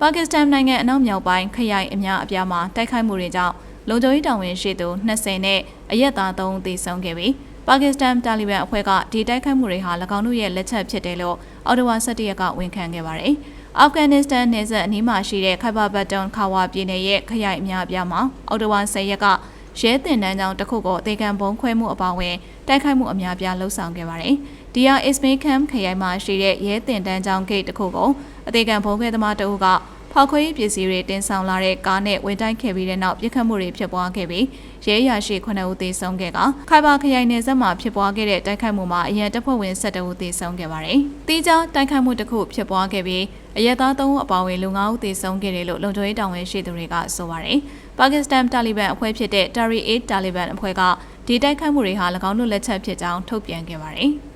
ပါကစ္စတန်နိုင်ငံအနောက်မြောက်ပိုင်းခရိုင်အများအပြားမှာတိုက်ခိုက်မှုတွေကြောင့်လုံခြုံရေးတာဝန်ရှိသူ20နဲ့အရက်သား3ဦးသေဆုံးခဲ့ပြီးပါကစ္စတန်တာလီဘန်အဖွဲ့ကဒီတိုက်ခိုက်မှုတွေဟာ၎င်းတို့ရဲ့လက်ချက်ဖြစ်တယ်လို့အော်တိုဝါ17ရက်ကဝန်ခံခဲ့ပါတယ်။အာဖဂန်နစ္စတန်နယ်စပ်အနီးမှာရှိတဲ့ခိုင်ဘာဘတ်တွန်ခါဝါပြည်နယ်ရဲ့ခရိုင်အများအပြားမှာအော်တိုဝါ10ရက်ကရဲတင်တန်းကြောင်တစ်ခုကိုအသေးခံဘုံခွဲမှုအပါအဝင်တိုက်ခိုက်မှုအများပြားလှုပ်ဆောင်ခဲ့ပါတယ်။ဒီဟာအစ္စမေးခမ်ခရိုင်မှာရှိတဲ့ရဲတင်တန်းကြောင်ဂိတ်တစ်ခုကိုအသေးခံဘုံခွဲသမားတအုပ်က ဖောက်ခွဲရေးပစ္စည်းတွေတင်ဆောင်လာတဲ့ကားနဲ့ဝင်တိုက်ခဲ့ပြီးတဲ့နောက်ပြစ်ခတ်မှုတွေဖြစ်ပွားခဲ့ပြီးရဲရရှိ9ဦးသေဆုံးခဲ့ကခိုင်ဘာခရိုင်နယ်စပ်မှာဖြစ်ပွားခဲ့တဲ့တိုက်ခိုက်မှုမှာအရန်တပ်ဖွဲ့ဝင်12ဦးသေဆုံးခဲ့ပါတယ်။တီးခြားတိုက်ခိုက်မှုတစ်ခုဖြစ်ပွားခဲ့ပြီးအရက်သား3ဦးအပါအဝင်လူ9ဦးသေဆုံးခဲ့တယ်လို့လုံခြုံရေးတာဝန်ရှိသူတွေကဆိုပါတယ်။ပါကစ္စတန်တာလီဘန်အဖွဲ့ဖြစ်တဲ့ Tari-e Taliban အဖွဲ့ကဒီတိုက်ခိုက်မှုတွေဟာ၎င်းတို့လက်ချက်ဖြစ်ကြောင်းထုတ်ပြန်ခဲ့ပါတယ်။